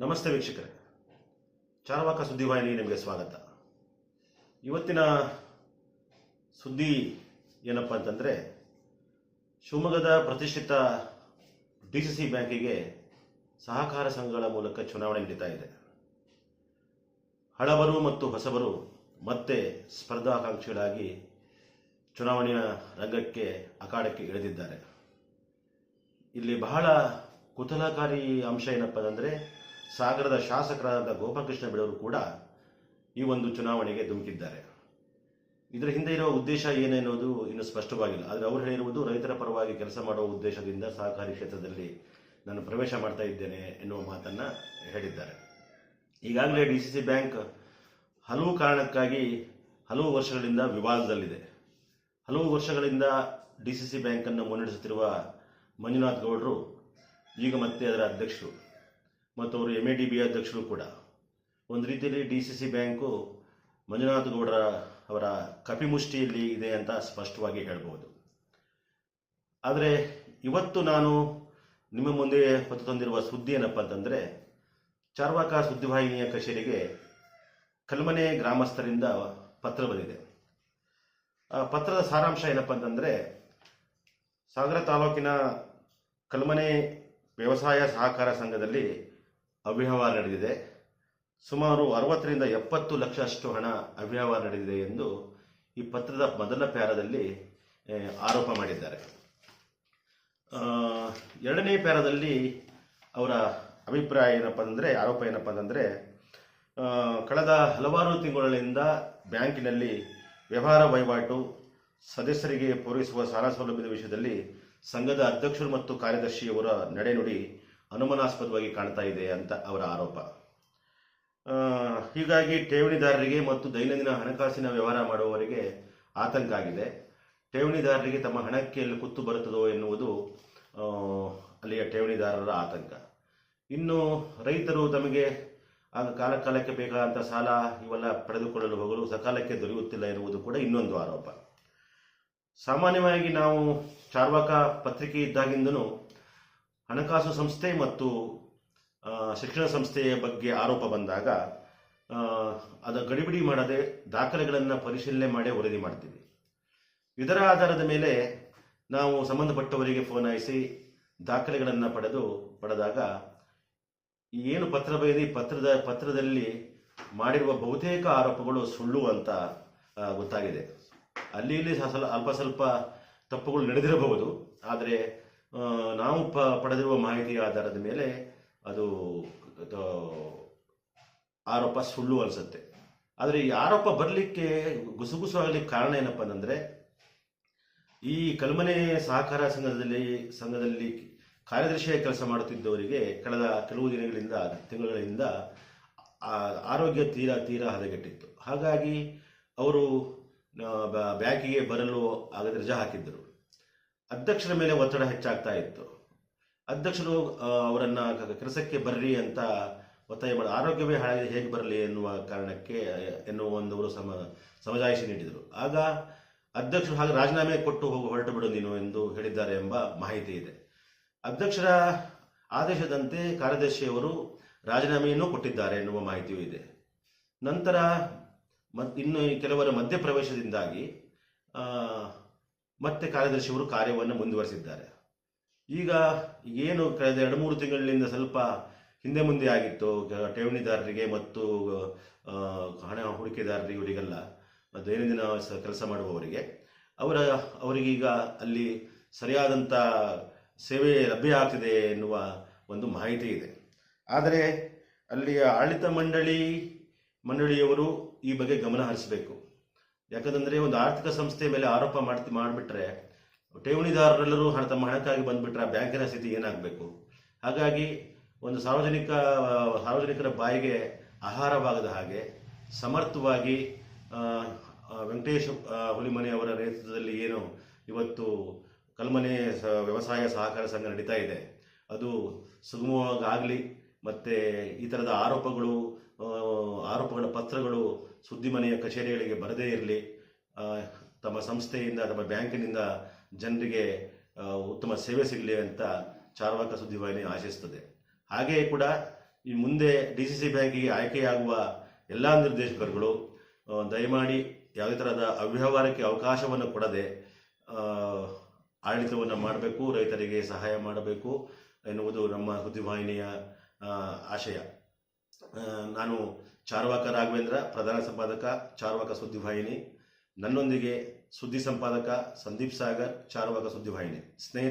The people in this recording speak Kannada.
ನಮಸ್ತೆ ವೀಕ್ಷಕರೇ. ಚಾರವಾಕ ಸುದ್ದಿವಾಹಿನಿ ನಿಮಗೆ ಸ್ವಾಗತ. ಇವತ್ತಿನ ಸುದ್ದಿ ಏನಪ್ಪ ಅಂತಂದರೆ, ಶಿವಮೊಗ್ಗದ ಪ್ರತಿಷ್ಠಿತ ಡಿ ಸಿ ಸಿ ಬ್ಯಾಂಕಿಗೆ ಸಹಕಾರ ಸಂಘಗಳ ಮೂಲಕ ಚುನಾವಣೆ ನಡೀತಾ ಇದೆ. ಹಳಬರು ಮತ್ತು ಹೊಸಬರು ಮತ್ತೆ ಸ್ಪರ್ಧಾಕಾಂಕ್ಷಿಗಳಾಗಿ ಚುನಾವಣೆಯ ರಂಗಕ್ಕೆ, ಅಖಾಡಕ್ಕೆ ಇಳಿದಿದ್ದಾರೆ. ಇಲ್ಲಿ ಬಹಳ ಕುತೂಹಲಕಾರಿ ಅಂಶ ಏನಪ್ಪ ಅಂದರೆ ಸಾಗರದ ಶಾಸಕರಾದ ಗೋಪಾಲಕೃಷ್ಣ ಬಿಡವರು ಕೂಡ ಈ ಒಂದು ಚುನಾವಣೆಗೆ ಧುಮುಕಿದ್ದಾರೆ. ಇದರ ಹಿಂದೆ ಇರುವ ಉದ್ದೇಶ ಏನೆನ್ನುವುದು ಇನ್ನು ಸ್ಪಷ್ಟವಾಗಿಲ್ಲ. ಆದರೆ ಅವರು ಹೇಳಿರುವುದು ರೈತರ ಪರವಾಗಿ ಕೆಲಸ ಮಾಡುವ ಉದ್ದೇಶದಿಂದ ಸಹಕಾರಿ ಕ್ಷೇತ್ರದಲ್ಲಿ ನಾನು ಪ್ರವೇಶ ಮಾಡ್ತಾ ಇದ್ದೇನೆ ಎನ್ನುವ ಮಾತನ್ನು ಹೇಳಿದ್ದಾರೆ. ಈಗಾಗಲೇ ಡಿ ಸಿ ಸಿ ಬ್ಯಾಂಕ್ ಹಲವು ಕಾರಣಕ್ಕಾಗಿ ಹಲವು ವರ್ಷಗಳಿಂದ ವಿವಾದದಲ್ಲಿದೆ. ಹಲವು ವರ್ಷಗಳಿಂದ ಡಿ ಸಿ ಸಿ ಬ್ಯಾಂಕನ್ನು ಮುನ್ನಡೆಸುತ್ತಿರುವ ಮಂಜುನಾಥ್ ಗೌಡರು ಈಗ ಮತ್ತೆ ಅದರ ಅಧ್ಯಕ್ಷರು. ಮತ್ತು ಅವರು ಎಂ ಎ ಡಿ ಬಿ ಅಧ್ಯಕ್ಷರು ಕೂಡ. ಒಂದು ರೀತಿಯಲ್ಲಿ D C C bank Manjunath ಗೌಡರ ಅವರ ಕಪಿಮುಷ್ಟಿಯಲ್ಲಿ ಇದೆ ಅಂತ ಸ್ಪಷ್ಟವಾಗಿ ಹೇಳ್ಬೋದು ಆದರೆ ಇವತ್ತು ನಾನು ನಿಮ್ಮ ಮುಂದೆ ಹೊತ್ತು ತಂದಿರುವ ಸುದ್ದಿ ಏನಪ್ಪ ಅಂತಂದರೆ, ಚಾರ್ವಾಕ ಸುದ್ದಿವಾಹಿನಿಯ ಕಚೇರಿಗೆ ಕಲ್ಮನೆ ಗ್ರಾಮಸ್ಥರಿಂದ ಪತ್ರ ಬಂದಿದೆ. ಆ ಪತ್ರದ ಸಾರಾಂಶ ಏನಪ್ಪ ಅಂತಂದರೆ, ಸಾಗರ ತಾಲೂಕಿನ ಕಲ್ಮನೆ ವ್ಯವಸಾಯ ಸಹಕಾರ ಸಂಘದಲ್ಲಿ ಅವ್ಯವಹಾರ ನಡೆದಿದೆ. ಸುಮಾರು ಅರವತ್ತರಿಂದ ಎಪ್ಪತ್ತು ಲಕ್ಷ ಅಷ್ಟು ಹಣ ಅವ್ಯವಹಾರ ನಡೆದಿದೆ ಎಂದು ಈ ಪತ್ರದ ಮೊದಲ ಪ್ಯಾರದಲ್ಲಿ ಆರೋಪ ಮಾಡಿದ್ದಾರೆ. ಎರಡನೇ ಪ್ಯಾರದಲ್ಲಿ ಅವರ ಅಭಿಪ್ರಾಯ ಏನಪ್ಪ ಅಂದರೆ, ಆರೋಪ ಏನಪ್ಪ ಅಂತಂದರೆ ಕಳೆದ ಹಲವಾರು ತಿಂಗಳಿಂದ ಬ್ಯಾಂಕಿನಲ್ಲಿ ವ್ಯವಹಾರ ವಹಿವಾಟು, ಸದಸ್ಯರಿಗೆ ಪೂರೈಸುವ ಸಾಲ ಸೌಲಭ್ಯದ ವಿಷಯದಲ್ಲಿ ಸಂಘದ ಅಧ್ಯಕ್ಷರು ಮತ್ತು ಕಾರ್ಯದರ್ಶಿಯವರ ನಡೆನುಡಿ ಅನುಮಾನಾಸ್ಪದವಾಗಿ ಕಾಣ್ತಾ ಇದೆ ಅಂತ ಅವರ ಆರೋಪ. ಹೀಗಾಗಿ ಠೇವಣಿದಾರರಿಗೆ ಮತ್ತು ದೈನಂದಿನ ಹಣಕಾಸಿನ ವ್ಯವಹಾರ ಮಾಡುವವರಿಗೆ ಆತಂಕ ಆಗಿದೆ. ಠೇವಣಿದಾರರಿಗೆ ತಮ್ಮ ಹಣಕ್ಕೆ ಎಲ್ಲಿ ಕುತ್ತು ಬರುತ್ತದೋ ಎನ್ನುವುದು ಅಲ್ಲಿಯ ಠೇವಣಿದಾರರ ಆತಂಕ. ಇನ್ನು ರೈತರು ತಮಗೆ, ಆಗ ಕಾಲ ಕಾಲಕ್ಕೆ ಬೇಕಾದಂಥ ಸಾಲ ಇವೆಲ್ಲ ಪಡೆದುಕೊಳ್ಳಲು ಹೋಗಲು ಸಕಾಲಕ್ಕೆ ದೊರೆಯುತ್ತಿಲ್ಲ ಎನ್ನುವುದು ಕೂಡ ಇನ್ನೊಂದು ಆರೋಪ. ಸಾಮಾನ್ಯವಾಗಿ ನಾವು ಚಾರ್ವಾಕ ಪತ್ರಿಕೆ ಇದ್ದಾಗಿಂದನೂ ಹಣಕಾಸು ಸಂಸ್ಥೆ ಮತ್ತು ಶಿಕ್ಷಣ ಸಂಸ್ಥೆಯ ಬಗ್ಗೆ ಆರೋಪ ಬಂದಾಗ ಅದು ಗಡಿಬಿಡಿ ಮಾಡದೆ ದಾಖಲೆಗಳನ್ನು ಪರಿಶೀಲನೆ ಮಾಡಿ ವರದಿ ಮಾಡ್ತೀವಿ. ಇದರ ಆಧಾರದ ಮೇಲೆ ನಾವು ಸಂಬಂಧಪಟ್ಟವರಿಗೆ ಫೋನ್ ಹಾಯಿಸಿ ದಾಖಲೆಗಳನ್ನು ಪಡೆದು, ಪಡೆದಾಗ ಏನು ಪತ್ರ ಬರೆದಿ ಪತ್ರದ, ಪತ್ರದಲ್ಲಿ ಮಾಡಿರುವ ಬಹುತೇಕ ಆರೋಪಗಳು ಸುಳ್ಳು ಅಂತ ಗೊತ್ತಾಗಿದೆ. ಅಲ್ಲಿ ಇಲ್ಲಿ ಸ್ವಲ್ಪ ಅಲ್ಪ ಸ್ವಲ್ಪ ತಪ್ಪುಗಳು ನಡೆದಿರಬಹುದು. ಆದರೆ ನಾವು ಪ, ಪಡೆದಿರುವ ಮಾಹಿತಿಯ ಆಧಾರದ ಮೇಲೆ ಅದು ಆರೋಪ ಸುಳ್ಳು ಅನಿಸುತ್ತೆ. ಆದರೆ ಈ ಆರೋಪ ಬರಲಿಕ್ಕೆ ಗುಸುಗುಸು ಆಗಲಿಕ್ಕೆ ಕಾರಣ ಏನಪ್ಪ ಅಂದರೆ, ಈ ಕಲ್ಮನೆ ಸಹಕಾರ ಸಂಘದಲ್ಲಿ ಸಂಘದಲ್ಲಿ ಕಾರ್ಯದರ್ಶಿಯಾಗಿ ಕೆಲಸ ಮಾಡುತ್ತಿದ್ದವರಿಗೆ ಕಳೆದ ಕೆಲವು ದಿನಗಳಿಂದ ತಿಂಗಳಿಂದ ಆರೋಗ್ಯ ತೀರಾ ತೀರಾ ಹದಗೆಟ್ಟಿತ್ತು. ಹಾಗಾಗಿ ಅವರು ಬ್ಯಾಂಕಿಗೆ ಬರಲು ಆಗದ ರಜಾ ಹಾಕಿದ್ದರು. ಅಧ್ಯಕ್ಷರ ಮೇಲೆ ಒತ್ತಡ ಹೆಚ್ಚಾಗ್ತಾ ಇತ್ತು. ಅಧ್ಯಕ್ಷರು ಅವರನ್ನು ಕೆಲಸಕ್ಕೆ ಬರ್ರಿ ಅಂತ ಒತ್ತಾಯ ಮಾಡಿ, ಆರೋಗ್ಯವೇ ಹಾಳಾಗಿ ಹೇಗೆ ಬರಲಿ ಎನ್ನುವ ಕಾರಣಕ್ಕೆ ಎನ್ನುವ ಒಂದವರು ಸಮ, ಸಮಜಾಯಿಷಿ ನೀಡಿದರು. ಆಗ ಅಧ್ಯಕ್ಷರು ಹಾಗೆ ರಾಜೀನಾಮೆ ಕೊಟ್ಟು ಹೋಗಿ, ಹೊರಟು ಬಿಡು ನೀನು ಎಂದು ಹೇಳಿದ್ದಾರೆ ಎಂಬ ಮಾಹಿತಿ ಇದೆ. ಅಧ್ಯಕ್ಷರ ಆದೇಶದಂತೆ ಕಾರ್ಯದರ್ಶಿಯವರು ರಾಜೀನಾಮೆಯನ್ನು ಕೊಟ್ಟಿದ್ದಾರೆ ಎನ್ನುವ ಮಾಹಿತಿಯೂ ಇದೆ. ನಂತರ ಮತ್ ಇನ್ನು ಕೆಲವರ ಮಧ್ಯಪ್ರವೇಶದಿಂದಾಗಿ ಮತ್ತೆ ಕಾರ್ಯದರ್ಶಿಯವರು ಕಾರ್ಯವನ್ನು ಮುಂದುವರಿಸಿದ್ದಾರೆ. ಈಗ ಏನು ಕಳೆದ ಎರಡು ಮೂರು ತಿಂಗಳಿನಿಂದ ಸ್ವಲ್ಪ ಹಿಂದೆ ಮುಂದೆ ಆಗಿತ್ತು. ಠೇವಣಿದಾರರಿಗೆ ಮತ್ತು ಹಣ ಹೂಡಿಕೆದಾರರಿಗೆ ಇವರಿಗೆಲ್ಲ ದೈನಂದಿನ ಕೆಲಸ ಮಾಡುವವರಿಗೆ, ಅವರ, ಅವರಿಗೀಗ ಅಲ್ಲಿ ಸರಿಯಾದಂಥ ಸೇವೆ ಲಭ್ಯ ಆಗ್ತಿದೆ ಎನ್ನುವ ಒಂದು ಮಾಹಿತಿ ಇದೆ. ಆದರೆ ಅಲ್ಲಿಯ ಆಡಳಿತ ಮಂಡಳಿ, ಮಂಡಳಿಯವರು ಈ ಬಗ್ಗೆ ಗಮನ ಹರಿಸಬೇಕು. ಯಾಕಂತಂದ್ರೆ ಒಂದು ಆರ್ಥಿಕ ಸಂಸ್ಥೆ ಮೇಲೆ ಆರೋಪ ಮಾಡ್ತಿ, ಮಾಡಿಬಿಟ್ರೆ ಠೇವಣಿದಾರರೆಲ್ಲರೂ ಹಣ ತಮ್ಮ ಹಣಕ್ಕಾಗಿ ಬಂದ್ಬಿಟ್ರೆ ಆ ಬ್ಯಾಂಕಿನ ಸ್ಥಿತಿ ಏನಾಗಬೇಕು? ಹಾಗಾಗಿ ಒಂದು ಸಾರ್ವಜನಿಕ, ಸಾರ್ವಜನಿಕರ ಬಾಯಿಗೆ ಆಹಾರವಾಗದ ಹಾಗೆ ಸಮರ್ಥವಾಗಿ ವೆಂಕಟೇಶ್ ಹುಲಿಮನೆ ಅವರ ನೇತೃತ್ವದಲ್ಲಿ ಏನು ಇವತ್ತು ಕಲ್ಮನೆ ವ್ಯವಸಾಯ ಸಹಕಾರ ಸಂಘ ನಡೀತಾ ಇದೆ. ಅದು ಸುಗಮವಾಗಲಿ ಮತ್ತು ಈ ಥರದ ಆರೋಪಗಳು ಆರೋಪಗಳ ಪತ್ರಗಳು ಸುದ್ದಿ ಮನೆಯ ಕಚೇರಿಗಳಿಗೆ ಬರದೇ ಇರಲಿ. ತಮ್ಮ ಸಂಸ್ಥೆಯಿಂದ, ತಮ್ಮ ಬ್ಯಾಂಕಿನಿಂದ ಜನರಿಗೆ ಉತ್ತಮ ಸೇವೆ ಸಿಗಲಿ ಅಂತ ಚಾರ್ವಾಕ ಸುದ್ದಿವಾಹಿನಿ ಆಶಿಸ್ತದೆ. ಹಾಗೆಯೇ ಕೂಡ ಈ ಮುಂದೆ ಡಿ ಸಿ ಸಿ ಬ್ಯಾಂಕಿಗೆ ಆಯ್ಕೆಯಾಗುವ ಎಲ್ಲ ನಿರ್ದೇಶಕರುಗಳು ದಯಮಾಡಿ ಯಾವುದೇ ಥರದ ಅವ್ಯವಹಾರಕ್ಕೆ ಅವಕಾಶವನ್ನು ಕೊಡದೆ ಆಡಳಿತವನ್ನು ಮಾಡಬೇಕು, ರೈತರಿಗೆ ಸಹಾಯ ಮಾಡಬೇಕು ಎನ್ನುವುದು ನಮ್ಮ ಸುದ್ದಿವಾಹಿನಿಯ ಆಶಯ. ನಾನು ಚಾರ್ವಾಕ ರಾಘವೇಂದ್ರ, ಪ್ರಧಾನ ಸಂಪಾದಕ, ಚಾರ್ವಾಕ ಸುದ್ದಿವಾಹಿನಿ. ನನ್ನೊಂದಿಗೆ ಸುದ್ದಿ ಸಂಪಾದಕ ಸಂದೀಪ್ ಸಾಗರ್, ಚಾರ್ವಾಕ ಸುದ್ದಿವಾಹಿನಿ. ಸ್ನೇಹಿತ